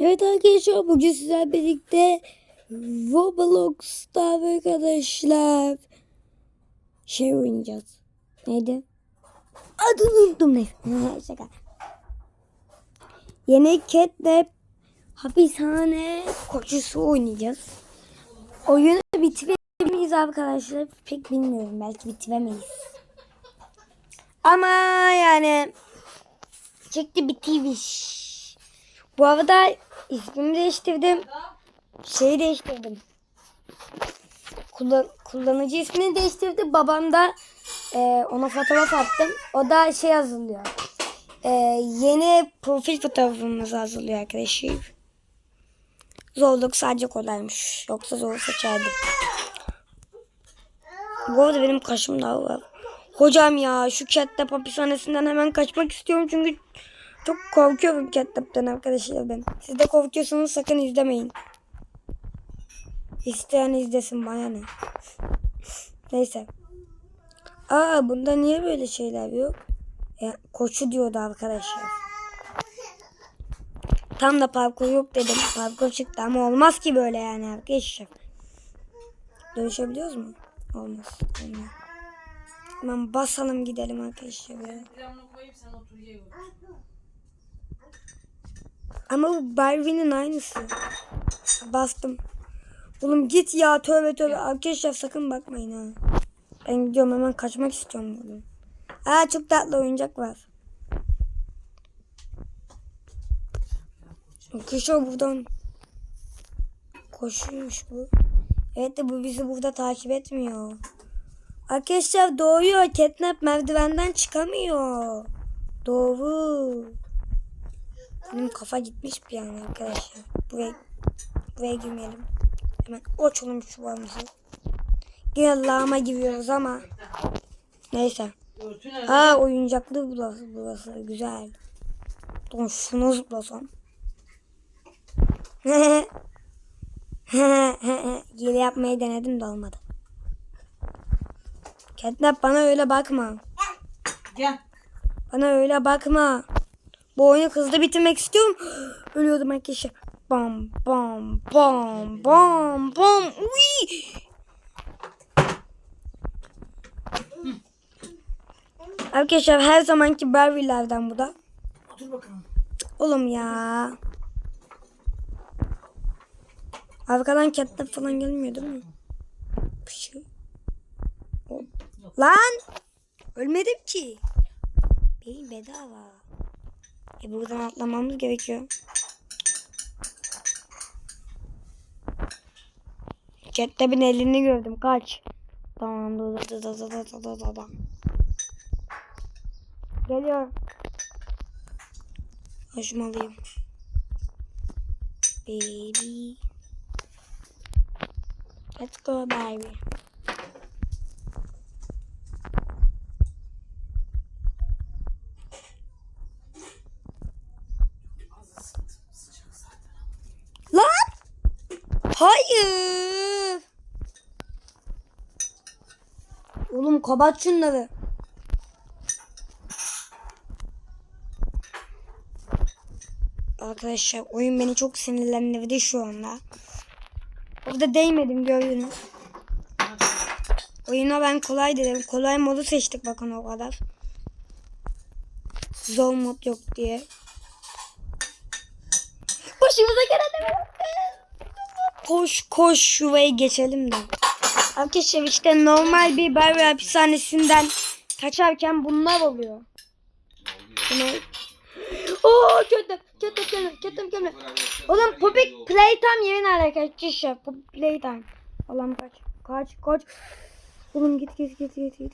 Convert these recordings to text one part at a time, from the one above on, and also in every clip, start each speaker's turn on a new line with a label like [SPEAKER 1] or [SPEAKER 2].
[SPEAKER 1] Evet arkadaşlar bugün sizlerle birlikte Roblox'ta arkadaşlar şey oynayacağız. Neydi? Adını unuttum neyse. Şaka. Yeni Catnap hapishane koşusu oynayacağız. Oyunu bitirebilir miyiz arkadaşlar? Pek bilmiyorum. Belki bitiremeyiz. Ama yani çekti bitirmiş. Bu arada ismimi değiştirdim. Şeyi değiştirdim. Kullan kullanıcı ismini değiştirdi. Babam da e, ona fotoğraf attım. O da şey hazırlıyor. E, yeni profil fotoğrafımızı hazırlıyor arkadaşlar. Zorluk sadece kolaymış. Yoksa zor seçerdim. Bu arada benim kaşım da var. Hocam ya şu Catnap hapishanesinden hemen kaçmak istiyorum çünkü çok korkuyorum Catnap'tan arkadaşlar ben. Siz de korkuyorsanız sakın izlemeyin. İsteyen izlesin bana ne. Neyse. Aa bunda niye böyle şeyler yok? Ya, koçu diyordu arkadaşlar. Tam da parkur yok dedim. Parkur çıktı ama olmaz ki böyle yani arkadaşlar. Dönüşebiliyoruz mu? Olmaz. Olmaz. Hemen basalım gidelim arkadaşlar ya.
[SPEAKER 2] Planını koyup sen otur.
[SPEAKER 1] Ama bu Barbie'nin aynısı. Bastım. Oğlum git ya tövbe tövbe. Arkadaşlar sakın bakmayın ha. Ben gidiyorum hemen kaçmak istiyorum buradan. Aa çok tatlı oyuncak var. Arkadaşlar buradan koşuyormuş bu. Evet de bu bizi burada takip etmiyor. Arkadaşlar doğuyor. Catnap merdivenden çıkamıyor. Doğru. Benim kafa gitmiş bir an arkadaşlar. Buraya, buraya girmeyelim. Hemen açalım çuvalımızı. Yine lağma giriyoruz ama. Neyse. Aa oyuncaklı burası, burası. Güzel. Dur şunu zıplasam. Geri yapmayı denedim de olmadı. Catnap bana öyle bakma.
[SPEAKER 2] Gel.
[SPEAKER 1] Bana öyle bakma. Bu oyunu hızlı bitirmek istiyorum. Ölüyordum arkadaşlar. Bam bam bam bam bam. Uy. Arkadaşlar her zamanki Barbie'lerden bu da.
[SPEAKER 2] Otur bakalım.
[SPEAKER 1] Oğlum ya. Arkadan catnap falan gelmiyor değil mi? Bir şey. Hop. Lan! Ölmedim ki. Beyin bedava. E buradan atlamamız gerekiyor. Cettebin elini gördüm. Kaç. Tamam dur dur dur dur dur dur dur. Geliyor. Baby. Let's go baby. Kapat şunları. Arkadaşlar oyun beni çok sinirlendirdi şu anda. Orada değmedim gördünüz. Oyuna ben kolay dedim. Kolay modu seçtik bakın o kadar. Zor mod yok diye. Başımıza gelen Koş koş şurayı geçelim de. Arkadaşlar işte normal bir Barbie hapishanesinden kaçarken bunlar oluyor. Bunu... Oo kötü kötü kötü kötü kötü. Oğlum Puppet Playtime yerin arkadaşlar. Puppet Playtime. Allah'ım kaç. Kaç kaç. Oğlum git git git git git.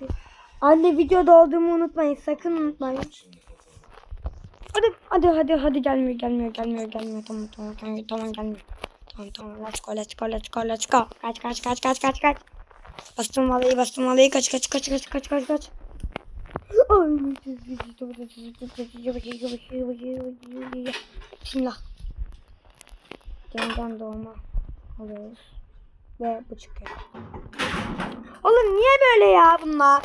[SPEAKER 1] Anne videoda olduğumu unutmayın. Sakın unutmayın. Hadi hadi hadi hadi gelmiyor gelmiyor gelmiyor gelmiyor. Tamam tamam tamam tamam gelmiyor. Tamam let's go let's go let's go let's go. Kaç kaç kaç kaç kaç kaç. Bastım vallahi bastım vallahi kaç kaç kaç kaç kaç kaç kaç. Bismillah. Yeniden doğma alıyoruz. Ve bu çıkıyor. Oğlum niye böyle ya bunlar?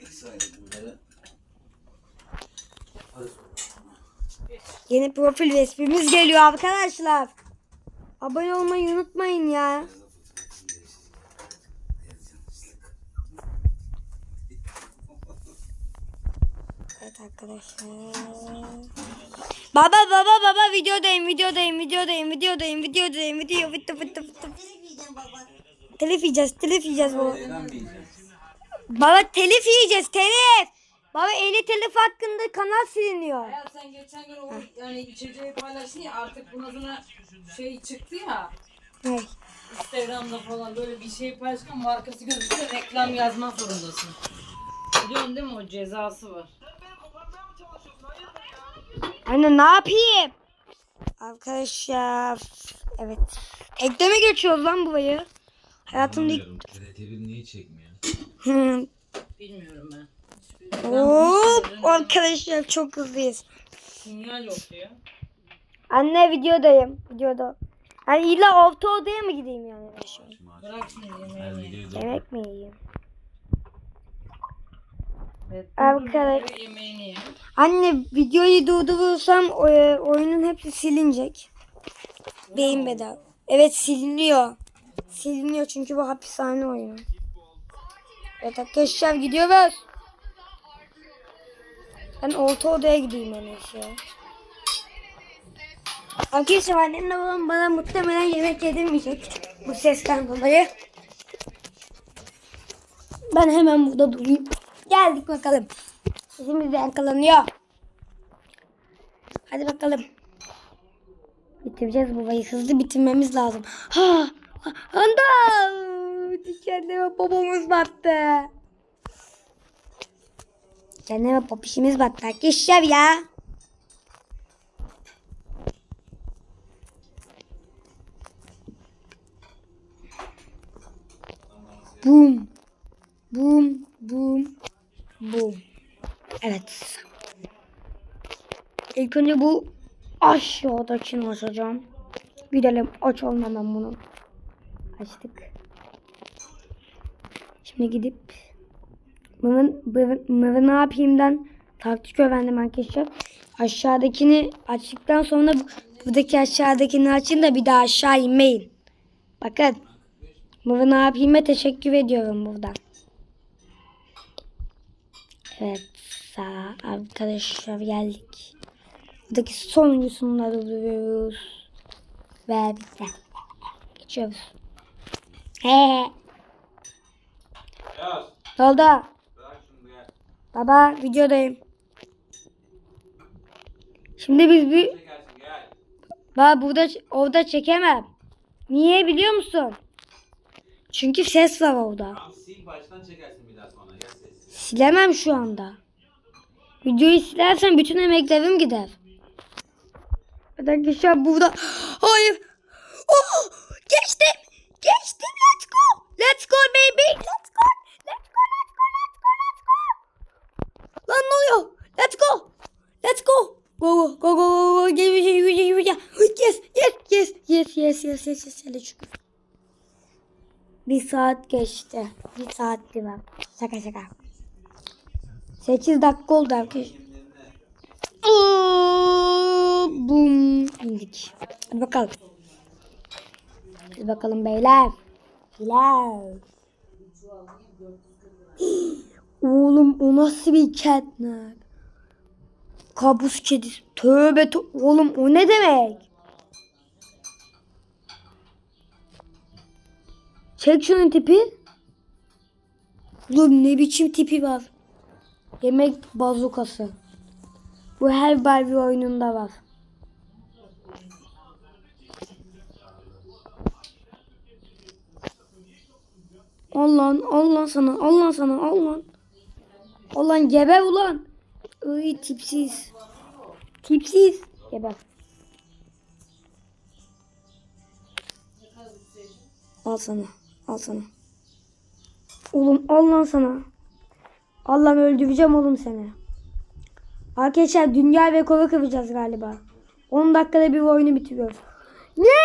[SPEAKER 3] Bir saniye bunları. Hadi.
[SPEAKER 2] Geç.
[SPEAKER 1] Yeni profil resmimiz geliyor arkadaşlar. Abone olmayı unutmayın ya. Evet arkadaşlar. Baba baba baba videodayım videodayım videodayım videodayım videodayım video video video video. Telif yiyeceğiz telif yiyeceğiz baba. Baba telif yiyeceğiz telif. Baba 50 telif hakkında kanal siliniyor.
[SPEAKER 2] Hayat sen geçen gün o yani içeceği paylaştın ya artık bundan sonra şey çıktı ya.
[SPEAKER 1] Ne?
[SPEAKER 2] Instagram'da falan böyle bir şey paylaşırken markası gözüküyor reklam yazmak zorundasın. Biliyorsun değil mi o cezası var.
[SPEAKER 1] Anne ne yapayım? Arkadaşlar evet. Tekte mi geçiyoruz lan burayı? Hayatımda ilk...
[SPEAKER 3] Anlamıyorum. TRT1 niye çekmiyor?
[SPEAKER 2] Bilmiyorum ben.
[SPEAKER 1] Hop arkadaşlar çok hızlıyız.
[SPEAKER 2] Sinyal yok diyor.
[SPEAKER 1] Anne videodayım. Videoda. Hani illa orta odaya mı gideyim yani ben şu an?
[SPEAKER 2] Bırak şimdi
[SPEAKER 3] da
[SPEAKER 1] Yemek mi yiyeyim?
[SPEAKER 2] Evet,
[SPEAKER 1] Arkadaş-. Anne videoyu durdurursam e, oyunun hepsi silinecek. Beyin bedava. Evet siliniyor. Siliniyor çünkü bu hapishane oyunu. Evet arkadaşlar gidiyoruz. Ben orta odaya gideyim en iyisi. Arkadaşlar annemle babam bana muhtemelen yemek yedirmeyecek. Bu sesten dolayı. Ben hemen burada durayım. Geldik bakalım. Sesimiz de yakalanıyor. Hadi bakalım. Bitireceğiz burayı. Hızlı bitirmemiz lazım. Ha! Anda! Kendime babamız battı. Kendime popişimiz battı. Arkadaşlar ya. Boom. Boom. Boom. Boom. Evet. İlk önce bu aşağıdakini açacağım. Gidelim aç olmadan bunu. Açtık. Şimdi gidip mırın, mırın, mırın ne yapayımdan taktik öğrendim arkadaşlar. Aşağıdakini açtıktan sonra bu- buradaki aşağıdakini açın da bir daha aşağı inmeyin. Bakın. Mırın ne yapayım'a teşekkür ediyorum buradan. Evet sağ arkadaşlar geldik. Buradaki sonuncusunu da duruyoruz. Ve bitti. Geçiyoruz. He.
[SPEAKER 3] Yaz.
[SPEAKER 1] Doldu. Baba videodayım. Şimdi biz bir... Baba burada orada çekemem. Niye biliyor musun? Çünkü ses var orada.
[SPEAKER 3] Sil baştan çekersin bir daha sonra.
[SPEAKER 1] Silemem şu anda. Videoyu silersen bütün emeklerim gider. Arkadaşlar burada... Hayır. Oh, geçtim. Geçtim. Let's go. Let's go baby. Let's go. Lan ne oluyor? Let's go. Let's go. Go go go go go go. Gel gel gel gel gel. Yes yes yes yes yes yes yes yes. Şükür. Bir saat geçti. Bir saatti ben. Şaka şaka. 8 dakika oldu arkadaşlar. Bum indik. Hadi bakalım. Hadi bakalım beyler. Beyler. Oğlum o nasıl bir catnap? Kabus kedisi. Tövbe tö- Oğlum o ne demek? Çek şunun tipi. Oğlum ne biçim tipi var. Yemek bazukası. Bu her Barbie oyununda var. Allah Allah sana Allah sana Allah. Allah geber ulan. Iy tipsiz. Tipsiz. Geber. Al sana. Al sana. Oğlum Allah sana. Allah'ım öldüreceğim oğlum seni. Arkadaşlar dünya rekoru kıracağız galiba. 10 dakikada bir oyunu bitiriyoruz. Ne?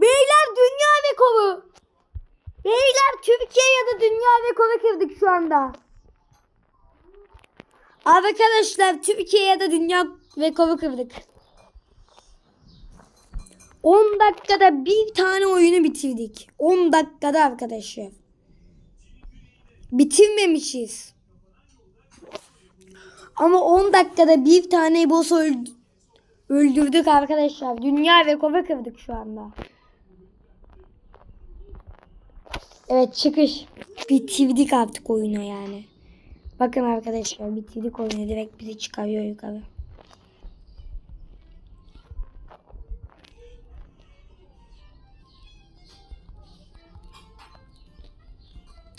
[SPEAKER 1] Beyler dünya rekoru. Beyler Türkiye ya da dünya rekoru kırdık şu anda. Arkadaşlar Türkiye ya da dünya ve kolu kırdık. 10 dakikada bir tane oyunu bitirdik. 10 dakikada arkadaşlar. Bitirmemişiz. Ama 10 dakikada bir tane boss öld- öldürdük arkadaşlar. Dünya rekoru kırdık şu anda. Evet çıkış. Bitirdik artık oyunu yani. Bakın arkadaşlar bitirdik oyunu. Direkt bizi çıkarıyor yukarı.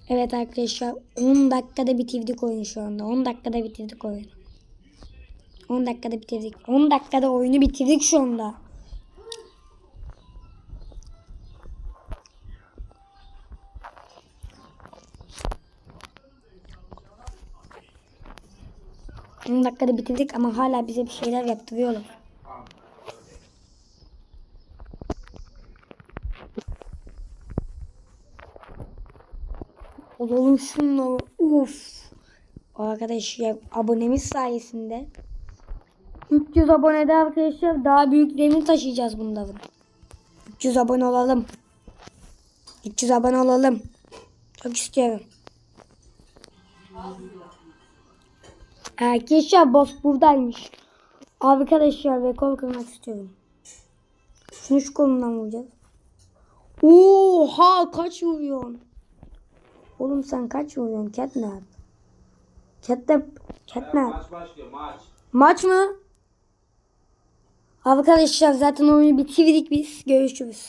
[SPEAKER 1] Evet arkadaşlar 10 dakikada bitirdik oyunu şu anda. 10 dakikada bitirdik oyunu. 10 dakikada bitirdik. 10 dakikada oyunu bitirdik şu anda. Dakikada bitirdik ama hala bize bir şeyler yaptırıyorlar. Olalım şunları. Uf. Arkadaşlar abonemiz sayesinde 300 abonede arkadaşlar daha büyüklerini taşıyacağız bunların. 300 abone olalım. 300 abone olalım. Çok istiyorum. Arkadaşlar boss buradaymış. Arkadaşlar rekor kırmak istiyorum. Şunu şu kolundan vuracağız. Oha kaç vuruyorsun? Oğlum sen kaç vuruyorsun Catnap? Catnap. Catnap.
[SPEAKER 3] Maç başlıyor maç.
[SPEAKER 1] Maç mı? Arkadaşlar zaten oyunu bitirdik biz. Görüşürüz.